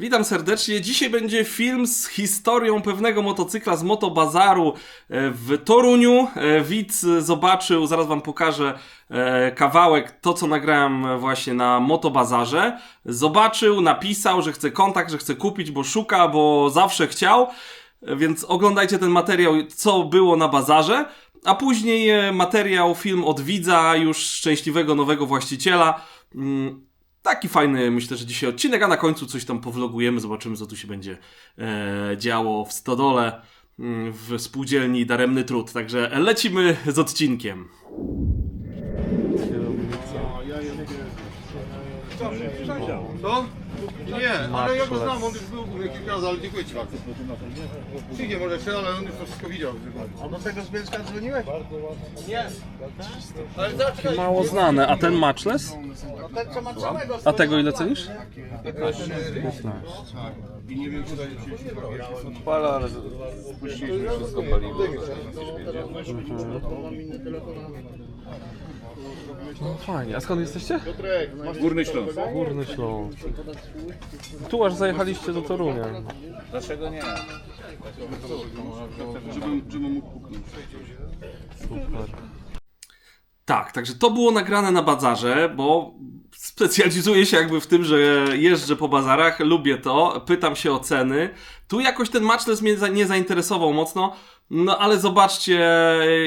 Witam serdecznie. Dzisiaj będzie film z historią pewnego motocykla z Motobazaru e, w Toruniu. E, Widz zobaczył, zaraz wam pokażę e, kawałek, to co nagrałem właśnie na Motobazarze. Zobaczył, napisał, że chce kontakt, że chce kupić, bo szuka, bo zawsze chciał. Więc oglądajcie ten materiał, co było na bazarze. A później materiał, film od widza, już szczęśliwego nowego właściciela. Taki fajny, myślę, że dzisiaj odcinek, a na końcu coś tam powlogujemy, zobaczymy, co tu się będzie e, działo w Stodole, mm, w spółdzielni Daremny Trud. Także lecimy z odcinkiem. Co? Nie, ale ja go znam, on już był u mnie kilka razy, ale dziękuję Ci bardzo. Przyjdzie może jeszcze, ale on już to wszystko widział. A do tego z Bielska dzwoniłeś? Nie. Ale zaczekaj. Mało znane, a ten matchless? No ten co ma A tego ile cenisz? I nie wiem, czy tutaj Pala, ale spuściliśmy wszystko paliwo. Fajnie, a skąd jesteście? Górny Śląsk. Górny Śląsk. Tu aż zajechaliście do Torunia. Dlaczego nie? żebym, żebym mógł puknąć. Super. Tak, także to było nagrane na bazarze, bo specjalizuję się jakby w tym, że jeżdżę po bazarach, lubię to, pytam się o ceny. Tu jakoś ten matchless mnie nie zainteresował mocno, no ale zobaczcie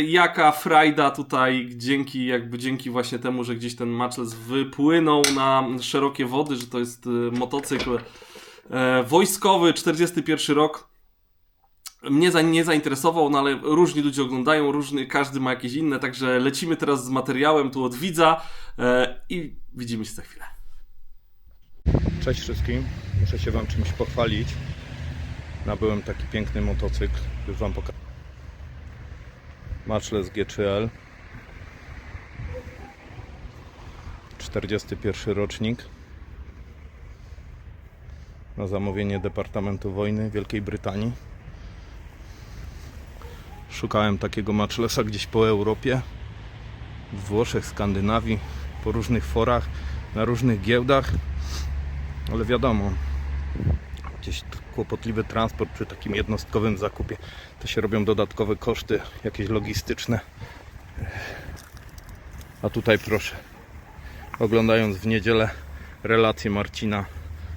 jaka frajda tutaj dzięki jakby dzięki właśnie temu, że gdzieś ten matchless wypłynął na szerokie wody, że to jest y, motocykl e, wojskowy, 41 rok mnie za, nie zainteresował, no ale różni ludzie oglądają, różny, każdy ma jakieś inne, także lecimy teraz z materiałem tu od widza e, i widzimy się za chwilę. Cześć wszystkim. Muszę się Wam czymś pochwalić. Nabyłem taki piękny motocykl. Już Wam pokażę. Matchless G3L. 41 rocznik. Na zamówienie Departamentu Wojny Wielkiej Brytanii. Szukałem takiego matchlessa gdzieś po Europie. W Włoszech, Skandynawii, po różnych forach, na różnych giełdach ale wiadomo, gdzieś kłopotliwy transport przy takim jednostkowym zakupie, to się robią dodatkowe koszty, jakieś logistyczne. A tutaj proszę, oglądając w niedzielę relację Marcina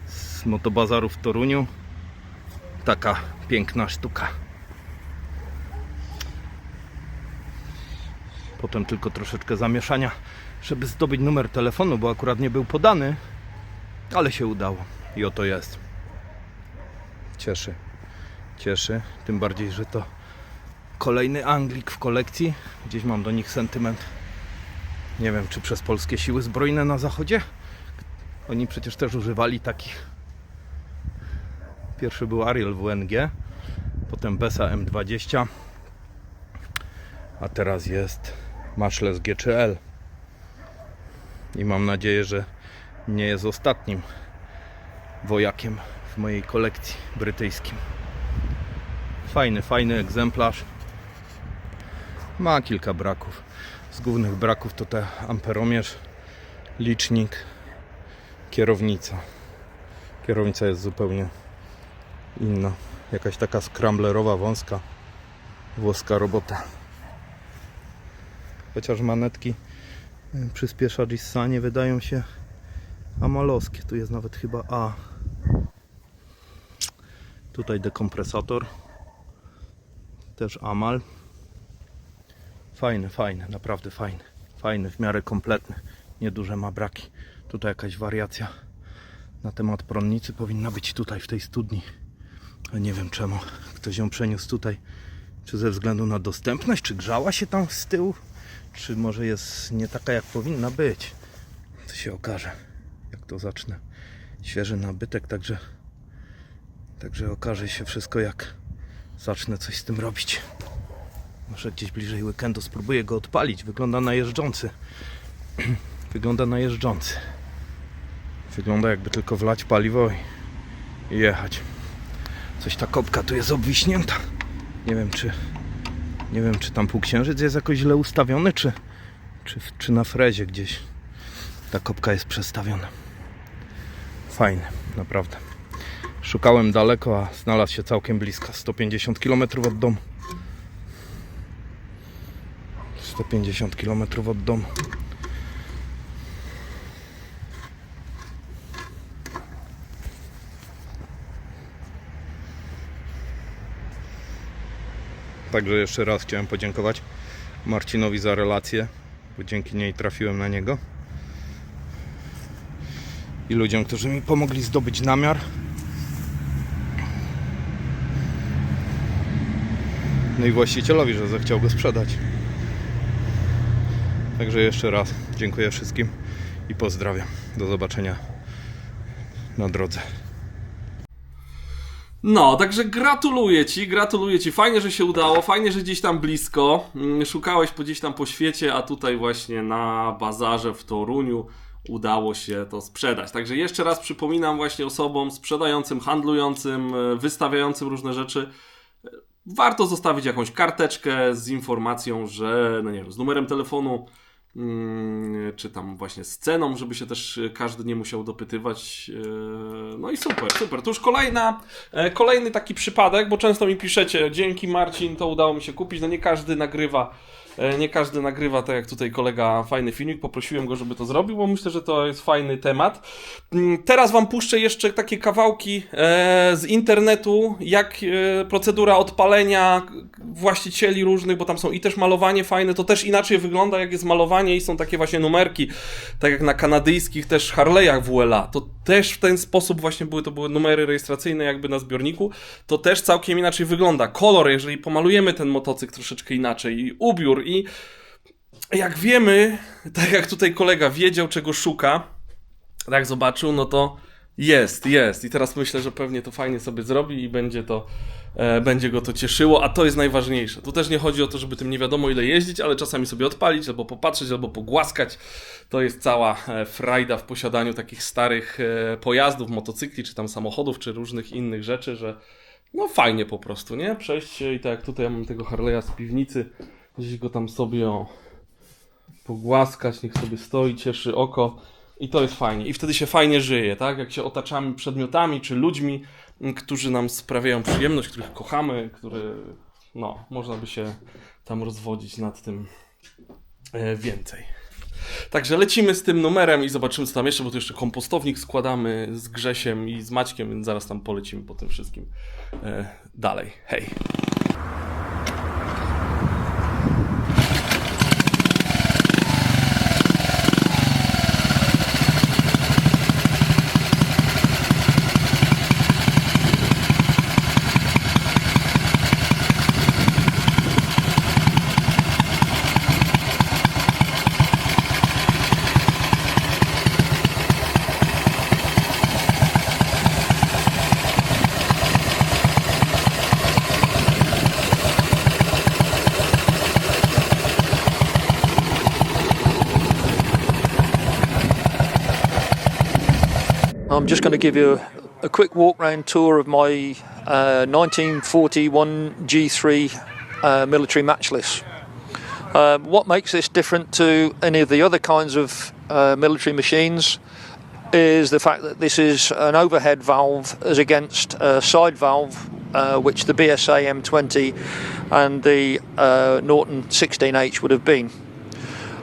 z motobazaru w Toruniu, taka piękna sztuka. Potem tylko troszeczkę zamieszania, żeby zdobyć numer telefonu, bo akurat nie był podany. Ale się udało i oto jest. Cieszy. Cieszy. Tym bardziej, że to kolejny Anglik w kolekcji. Gdzieś mam do nich sentyment. Nie wiem, czy przez polskie siły zbrojne na zachodzie. Oni przecież też używali takich. Pierwszy był Ariel WNG, potem Besa M20, a teraz jest Matchless G3L. I mam nadzieję, że nie jest ostatnim wojakiem w mojej kolekcji brytyjskim. Fajny, fajny egzemplarz. Ma kilka braków. Z głównych braków to te amperomierz, licznik, kierownica. Kierownica jest zupełnie inna. Jakaś taka scramblerowa, wąska, włoska robota. Chociaż manetki y, przyspieszacz i ssanie wydają się amalowskie. Tu jest nawet chyba A. Tutaj dekompresator. Też amal. Fajny, fajny, naprawdę fajny. Fajny, w miarę kompletny. Nieduże ma braki. Tutaj jakaś wariacja na temat prądnicy powinna być tutaj w tej studni. Ale nie wiem czemu ktoś ją przeniósł tutaj. Czy ze względu na dostępność, czy grzała się tam z tyłu, czy może jest nie taka jak powinna być. To się okaże jak to zacznę. Świeży nabytek, także także okaże się wszystko jak zacznę coś z tym robić. Może gdzieś bliżej weekendu spróbuję go odpalić. Wygląda na jeżdżący. Wygląda na jeżdżący. Wygląda jakby tylko wlać paliwo i- jechać. Coś ta kopka tu jest obwiśnięta. Nie wiem czy nie wiem czy tam półksiężyc jest jakoś źle ustawiony, czy, czy, czy na frezie gdzieś ta kopka jest przestawiona. Fajny, naprawdę. Szukałem daleko, a znalazł się całkiem blisko. 150 km od domu. 150 km od domu. Także jeszcze raz chciałem podziękować Marcinowi za relację, bo dzięki niej trafiłem na niego. I ludziom, którzy mi pomogli zdobyć namiar. No i właścicielowi, że zechciał go sprzedać. Także jeszcze raz dziękuję wszystkim i pozdrawiam. Do zobaczenia na drodze. No, także gratuluję Ci, gratuluję Ci. Fajnie, że się udało, fajnie, że gdzieś tam blisko. Mm, Szukałeś po gdzieś tam po świecie, a tutaj właśnie na bazarze w Toruniu udało się to sprzedać. Także jeszcze raz przypominam właśnie osobom sprzedającym, handlującym, e, wystawiającym różne rzeczy. e, Warto zostawić jakąś karteczkę z informacją, że, no nie wiem, z numerem telefonu, czy tam właśnie z ceną, żeby się też e, każdy nie musiał dopytywać. e, No i super, super. To już kolejna, e, kolejny taki przypadek, bo często mi piszecie, dzięki Marcin, to udało mi się kupić. No nie każdy nagrywa, nie każdy nagrywa tak jak tutaj kolega fajny filmik. Poprosiłem go, żeby to zrobił, bo myślę, że to jest fajny temat. Mm, Teraz wam puszczę jeszcze takie kawałki e, z internetu, jak e, procedura odpalenia właścicieli różnych, bo tam są i też malowanie fajne, to też inaczej wygląda, jak jest malowanie i są takie właśnie numerki, tak jak na kanadyjskich też Harley'ach WLA, to też w ten sposób właśnie były, to były numery rejestracyjne jakby na zbiorniku, to też całkiem inaczej wygląda. Kolor, jeżeli pomalujemy ten motocykl troszeczkę inaczej i ubiór i jak wiemy, tak jak tutaj kolega wiedział, czego szuka, tak zobaczył, no to jest, jest. I teraz myślę, że pewnie to fajnie sobie zrobi i będzie to, e, będzie go to cieszyło, a to jest najważniejsze. Tu też nie chodzi o to, żeby tym nie wiadomo ile jeździć, ale czasami sobie odpalić, albo popatrzeć, albo pogłaskać. To jest cała e, frajda w posiadaniu takich starych e, pojazdów, motocykli, czy tam samochodów, czy różnych innych rzeczy, że no fajnie po prostu, nie? Przejść i tak jak tutaj ja mam tego Harley'a z piwnicy, gdzieś go tam sobie pogłaskać, niech sobie stoi, cieszy oko. I to jest fajnie. I wtedy się fajnie żyje, tak? Jak się otaczamy przedmiotami czy ludźmi, którzy nam sprawiają przyjemność, których kochamy, które, no, można by się tam rozwodzić nad tym e, więcej. Także lecimy z tym numerem i zobaczymy, co tam jeszcze, bo tu jeszcze kompostownik składamy z Grzesiem i z Maćkiem, więc zaraz tam polecimy po tym wszystkim e, dalej. Hej! To give you a, a quick walk round tour of my uh, 1941 G3 uh, military matchless. Um, what makes this different to any of the other kinds of uh, military machines is the fact that this is an overhead valve as against a side valve, uh, which the BSA M20 and the uh, Norton 16H would have been.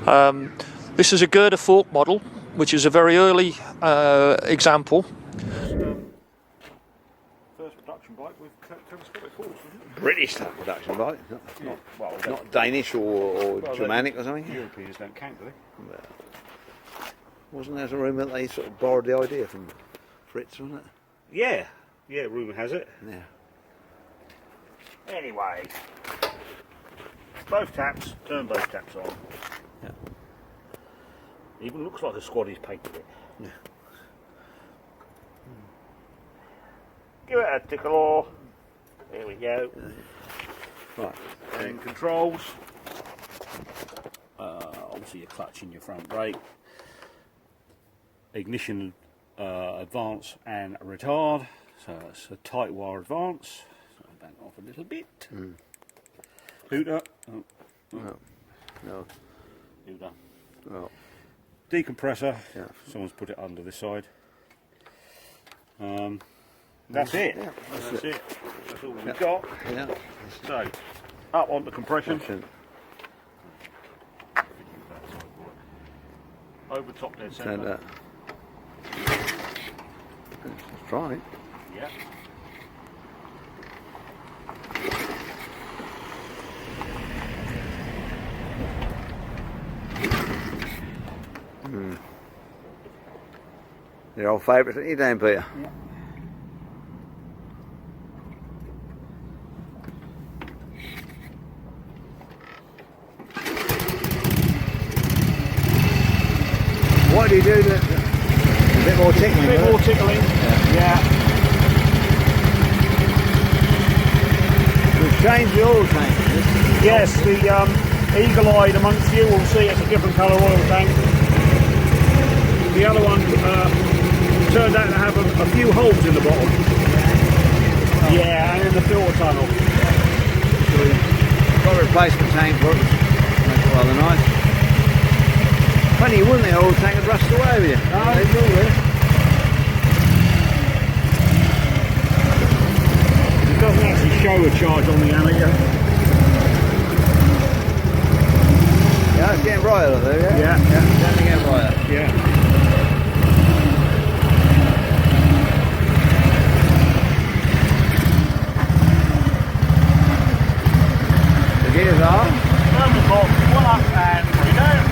Um, this is a girder fork model, which is a very early uh, example. British type production bike, not, not, not Danish or, or Germanic or something. Europeans don't count, do they? Wasn't there a rumour that they sort of borrowed the idea from Fritz, wasn't it? Yeah, yeah, rumour has it. Yeah. Anyway, both taps, turn both taps on. Yeah. Even looks like a squaddy's painted it. Yeah. Give it a tickle. There we go. Right. And controls. Uh, obviously, your clutch and your front brake. Ignition, uh, advance and retard. So it's a tight wire advance. So I'll back off a little bit. Hooter. Oh, No. No. hooter. Well, Decompressor. Yeah. Someone's put it under this side. Um, That's it. Yeah, That's it. That's all we've got. Yeah. So, up on the compression. Over top dead Turn centre. that. Let's try it. Yeah. Hmm. Your old favourite, isn't it, Dan Peter? What do you do? To, a bit more tickling. A bit doesn't more it? tickling. Yeah. The oil tank. Yes, the um, eagle-eyed amongst you will see it's a different colour oil tank. The other one uh, turned out to have a, a few holes in the bottom. Yeah, and in the filter tunnel. Got a replacement tank for it. Makes it rather nice. Funny, wouldn't the oil tank had rusted away with you? No, they will, really. It doesn't actually show a charge on the amateur. Yeah, it's getting brighter though, yeah? Yeah. Yeah, definitely getting brighter. Yeah. The gears are. Thermal top, one up and three down.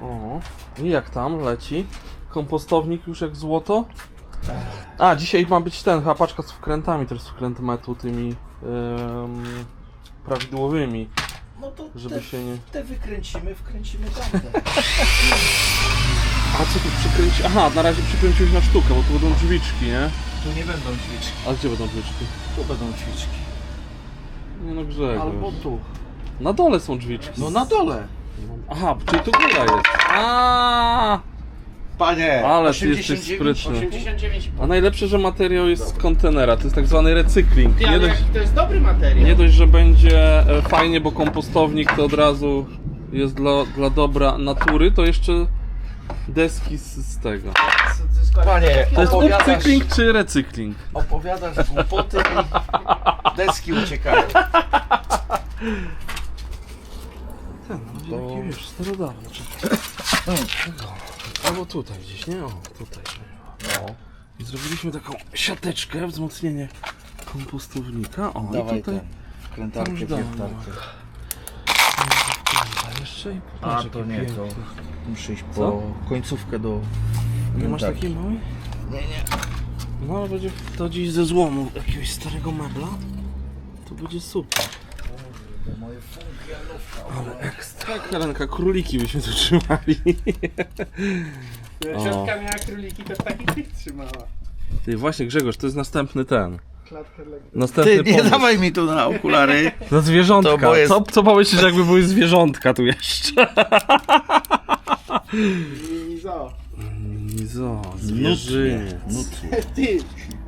Mhm. I jak tam leci? Kompostownik już jak złoto? A, dzisiaj ma być ten, chyba paczka z wkrętami, też z wkrętmetu tymi prawidłowymi, No to żeby te, się nie... te wykręcimy, wkręcimy tamte. A co tu przykręci? Aha, na razie przykręciłeś na sztukę, bo tu będą drzwiczki, nie? Tu nie będą ćwiczki, A gdzie będą drzwiczki? tu będą ćwiczki. Nie no Grzegorz. Albo tu. Na dole są drzwiczki. No na dole. Aha, czyli tu góra jest. A, Panie, Ale ty jesteś 89, sprytny. 89. A najlepsze, że materiał jest z kontenera, to jest tak zwany recykling. Nie dość, to jest dobry materiał. nie dość, że będzie e, fajnie, bo kompostownik to od razu jest dla, dla dobra natury, to jeszcze deski z, z tego. Panie, To jest opowiadasz, upcykling czy recykling? opowiadasz głupoty i deski uciekają. To wiesz, starodawno. Albo tutaj gdzieś, nie? O, tutaj. No. I zrobiliśmy taką siateczkę, wzmocnienie kompostownika. O, i Dawaj tutaj ten, wkrętarkę, już. A jeszcze i A to nie, to muszę iść Co? po końcówkę do... Nie masz wiertarki. takiej małej? Nie, nie. No ale będzie to dziś ze złomu jakiegoś starego mebla. To będzie super. Ale ekstra. Tak, Helenka, króliki byśmy tu trzymali. Ciotka miała króliki, to takich trzymała. Ty, właśnie Grzegorz, to jest następny ten. Klatkę Następny Ty, nie pomysł. dawaj mi tu na okulary. Na zwierzątka. To bo jest- Co, co pomyślisz, jakby były zwierzątka tu jeszcze? Izo. Zo, zwierzynie. Ty.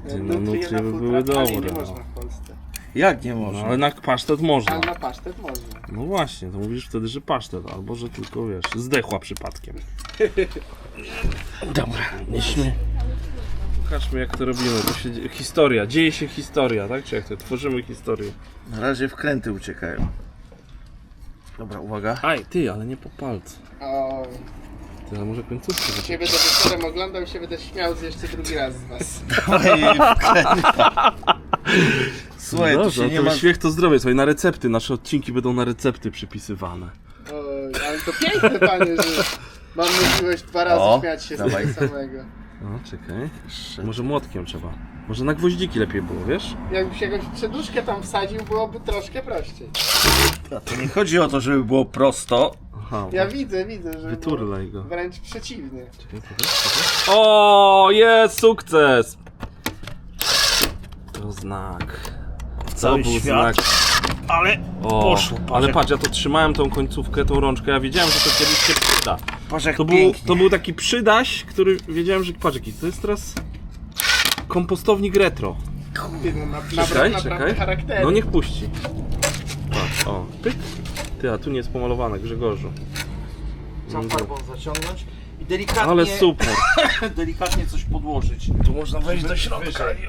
Ty, no nutrie by były dobre. Nie no. można w Polsce. Jak nie No, można? ale na pasztet można. Ale na pasztet można. No właśnie, to mówisz wtedy, że pasztet, albo że tylko wiesz, zdechła przypadkiem. Dobra, nie śmie. Pokażmy jak to robimy. To się, dzie- historia, dzieje się historia, tak? Czy jak to? Tworzymy historię. Na razie wkręty uciekają. Dobra, uwaga. Aj, ty, ale nie po palcu. O, Ty, ale może końcówkę wyciągnę. będę wieczorem oglądał i się będę śmiał z jeszcze drugi raz z was. Słuchaj, tu Dobrze, się no nie to ma... śmiech to zdrowie. Słuchaj, na recepty, nasze odcinki będą na recepty przypisywane. Oj, ale to piękne panie, że mam możliwość dwa razy O, śmiać się dawaj. z tego samego. No, czekaj. Może młotkiem trzeba. Może na gwoździki lepiej było, wiesz? Jakbyś jakąś przeduszkę tam wsadził, byłoby troszkę prościej. To nie chodzi o to, żeby było prosto. Aha, Ja widzę, widzę, że było wyturlaj go. wręcz przeciwnie. Czekaj, czekaj, czekaj. O, jest sukces! To znak. To Cały był świat. znak. Ale O, poszło, patrz ale patrz, ja to trzymałem tą końcówkę, tą rączkę. Ja wiedziałem, że to kiedyś się przyda. patrz jak To był, pięknie. to był taki przydaś, który wiedziałem, że patrz jaki to jest teraz kompostownik retro. Ty, no, na, Czekaj, czekaj. charaktery. No niech puści. Patrz, o, pyk. Ty, a tu nie jest pomalowane, Grzegorzu. Trzeba farbą zaciągnąć i delikatnie, Ale super. delikatnie coś podłożyć. Tu można wejść do środka i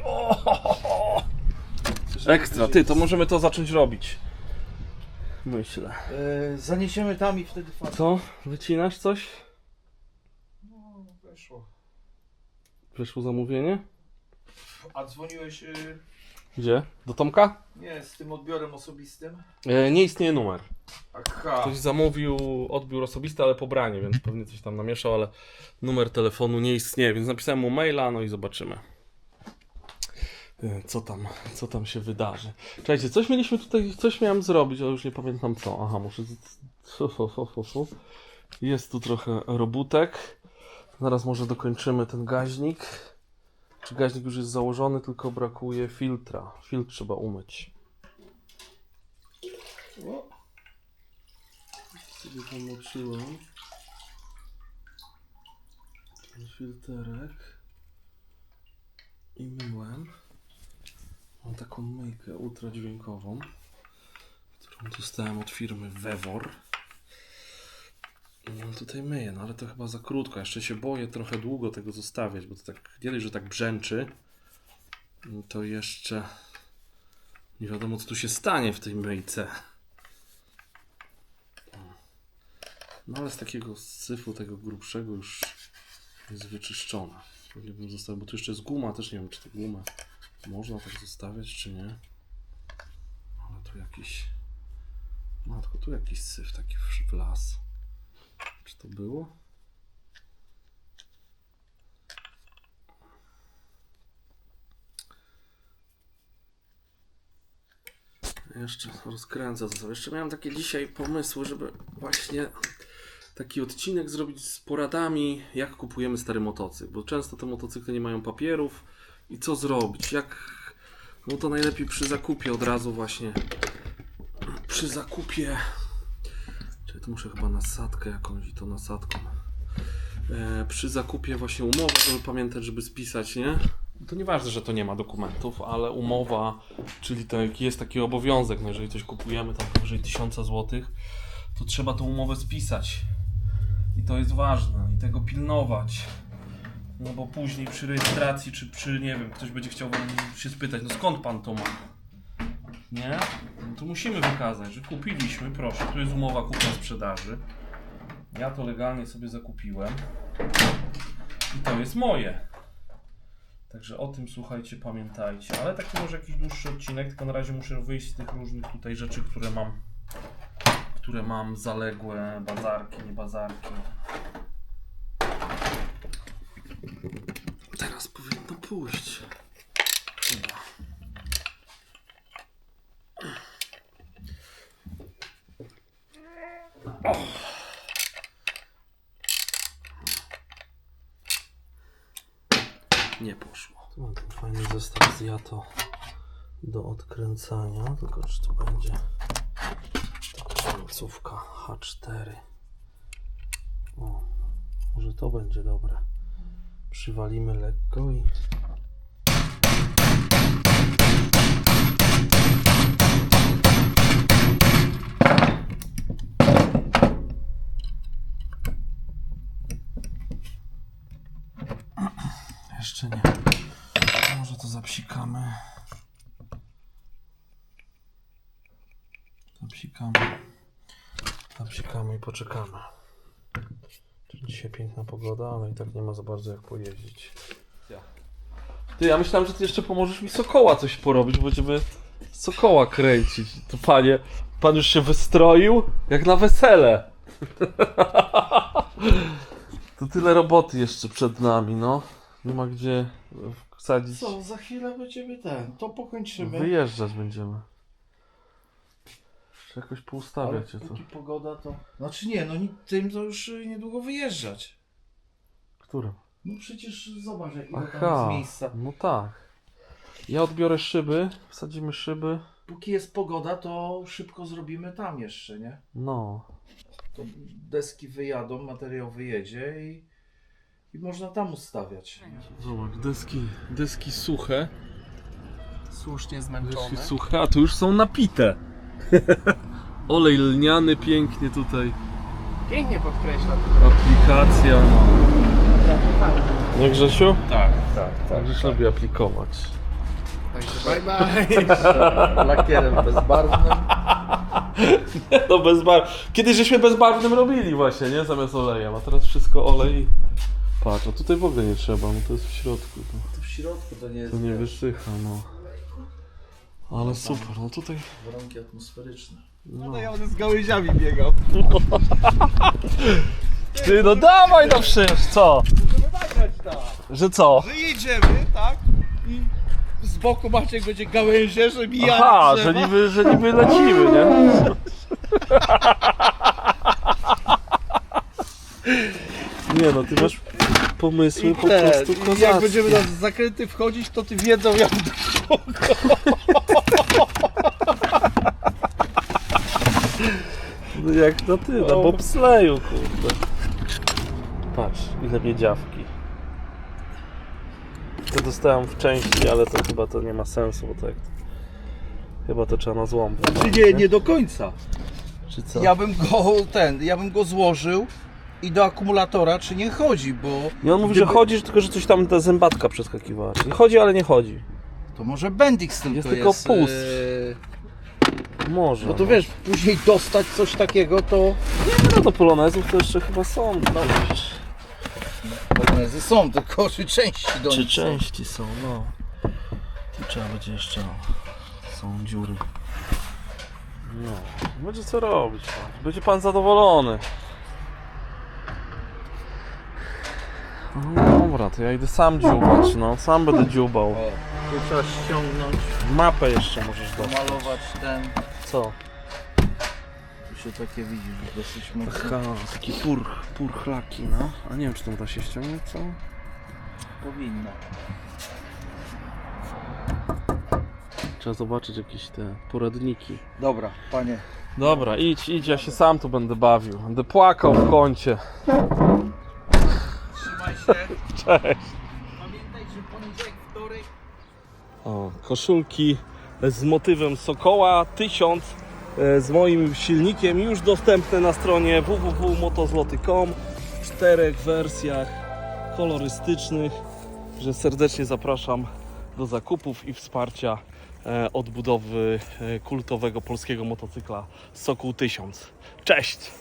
Ekstra, ty, to możemy to zacząć robić. Myślę. Yy, zaniesiemy tam i wtedy farbą. Co? Wycinasz coś? Weszło. Weszło zamówienie? A dzwoniłeś yy, Gdzie? Do Tomka? nie z tym odbiorem osobistym? E, nie istnieje numer. Aha. Ktoś zamówił odbiór osobisty, ale pobranie, więc pewnie coś tam namieszał, ale numer telefonu nie istnieje, więc napisałem mu maila, no i zobaczymy. E, Co tam, co tam się wydarzy. Czekajcie, coś mieliśmy tutaj, coś miałem zrobić, ale już nie pamiętam co. Aha, muszę. Jest tu trochę robótek. Zaraz może dokończymy ten gaźnik. Czy gaźnik już jest założony, tylko brakuje filtra. Filtr trzeba umyć. sobie pomoczyłem. Ten filterek. I myłem. Mam taką myjkę ultradźwiękową, którą dostałem od firmy Vevor. I ją tutaj myję, no ale to chyba za krótko. Jeszcze się boję trochę długo tego zostawiać, bo to tak, nie że tak brzęczy, to jeszcze nie wiadomo co tu się stanie w tej myjce. No ale z takiego syfu, tego grubszego już jest wyczyszczona. Pewnie bym zostawił, bo tu jeszcze jest guma, też nie wiem czy tę gumę można tak zostawiać czy nie. Ale tu jakiś... Matko, tu jakiś syf taki w- las. Czy to było? Jeszcze rozkręcę to sobie. Jeszcze miałem takie dzisiaj pomysły, żeby właśnie taki odcinek zrobić z poradami, jak kupujemy stary motocykl, bo często te motocykle nie mają papierów i co zrobić, jak... No to najlepiej przy zakupie od razu właśnie, przy zakupie... Czyli to muszę chyba nasadkę jakąś i to nasadką. E, przy zakupie właśnie umowy, żeby pamiętać, żeby spisać, nie? To nieważne, że to nie ma dokumentów, ale umowa, czyli tak, jest taki obowiązek, no jeżeli coś kupujemy tam powyżej 1000 zł, to trzeba tą umowę spisać. I to jest ważne, i tego pilnować. No bo później przy rejestracji, czy przy, nie wiem, ktoś będzie chciał się spytać, no skąd pan to ma? Nie? No to musimy wykazać, że kupiliśmy, proszę, tu jest umowa kupna-sprzedaży. Ja to legalnie sobie zakupiłem. I to jest moje. Także o tym słuchajcie, pamiętajcie. Ale taki może jakiś dłuższy odcinek, tylko na razie muszę wyjść z tych różnych tutaj rzeczy, które mam które mam zaległe, bazarki, nie bazarki. Teraz powinno pójść. Chyba. Nie poszło. Tu mam ten fajny zestaw z Jato do odkręcania, tylko czy to będzie końcówka H4. O, może to będzie dobre. Przywalimy lekko i. Jeszcze nie. Może to zapsikamy. Zapsikamy. Zapsikamy i poczekamy. Dzisiaj piękna pogoda, ale i tak nie ma za bardzo jak pojeździć. Ty, ja myślałem, że ty jeszcze pomożesz mi Sokoła coś porobić, bo będziemy Sokoła kręcić. To panie, pan już się wystroił? Jak na wesele. To tyle roboty jeszcze przed nami, no. Nie ma gdzie wsadzić. Co, za chwilę będziemy ten, to pokończymy. Wyjeżdżać będziemy. Czy jakoś poustawiać to. póki pogoda to... Znaczy nie, no ni- tym to już y, niedługo wyjeżdżać. Którym? No przecież zobacz jakiego tam jest Aha, miejsca. no tak. Ja odbiorę szyby, wsadzimy szyby. Póki jest pogoda, to szybko zrobimy tam jeszcze, nie? No. To deski wyjadą, materiał wyjedzie i, i można tam ustawiać. Nie? Zobacz, deski, deski suche. Słusznie Deski suche, a tu już są napite. Olej lniany pięknie tutaj Pięknie podkreśla. Aplikacja, no. Grzesiu? Tak, tak, tak. Grzesiu lubi aplikować. Także bye bye. Lakierem bezbarwnym. No bezbar... Kiedyś żeśmy bezbarwnym robili właśnie, nie? Zamiast olejem, a teraz wszystko olej. Patrz, a tutaj w ogóle nie trzeba, no to jest w środku. To, Tu w środku to nie jest to nie wiesz, wysycha, no. Ale super, no tutaj... warunki atmosferyczne. No ja będę z gałęziami biegał. Ty, no dawaj no przecież, co? Możemy nagrać tak. Że co? Że jedziemy, tak? I z boku Maciek będzie gałęzie, że mija Aha, drzewa. że niby, że niby lecimy, nie? Nie no, ty masz pomysły po Te, prostu i jak kozackie. będziemy na zakręty wchodzić, to ty wiedzą jak do No jak na ty, na bobsleju, kurde. Patrz, ile miedziawki. To dostałem w części, ale to chyba to nie ma sensu, bo to jak... Chyba to trzeba na złom. Czy nie, nie do końca. Czy co? Ja bym go ten, ja bym go złożył i do akumulatora czy nie chodzi, bo Nie, on mówi, że Gdyby- chodzi, tylko że coś tam ta zębatka przeskakiwała. Czyli chodzi, ale nie chodzi. to może Bendix tylko Jest jest. tylko pust. Może. Bo to wiesz, później dostać coś takiego to No do polonezów to jeszcze chyba są. No, przecież. polonezy są, tylko czy części do Czy nich są. części są, no. Tu trzeba będzie jeszcze, no. Są dziury. No, będzie co robić. no. Będzie pan zadowolony. No dobra, to ja idę sam dziubać, no. Sam będę dziubał. O, tu trzeba ściągnąć, Mapę jeszcze możesz dać. malować ten. Co? Tu się takie widzisz dosyć mocno. Aha, taki pur, purchlaki, no. A nie wiem, czy tam da się ściągnąć, co? Powinno. Trzeba zobaczyć jakieś te poradniki. Dobra, panie. Dobra, idź, idź, ja się sam tu będę bawił. Będę płakał w kącie. Trzymaj się. Cześć. Pamiętaj, że poniedziałek, wtorek O, koszulki z motywem Sokoła 1000 e, z moim silnikiem już dostępne na stronie www.motozloty.com w czterech wersjach kolorystycznych, że serdecznie zapraszam do zakupów i wsparcia e, odbudowy e, kultowego polskiego motocykla Sokół 1000. Cześć!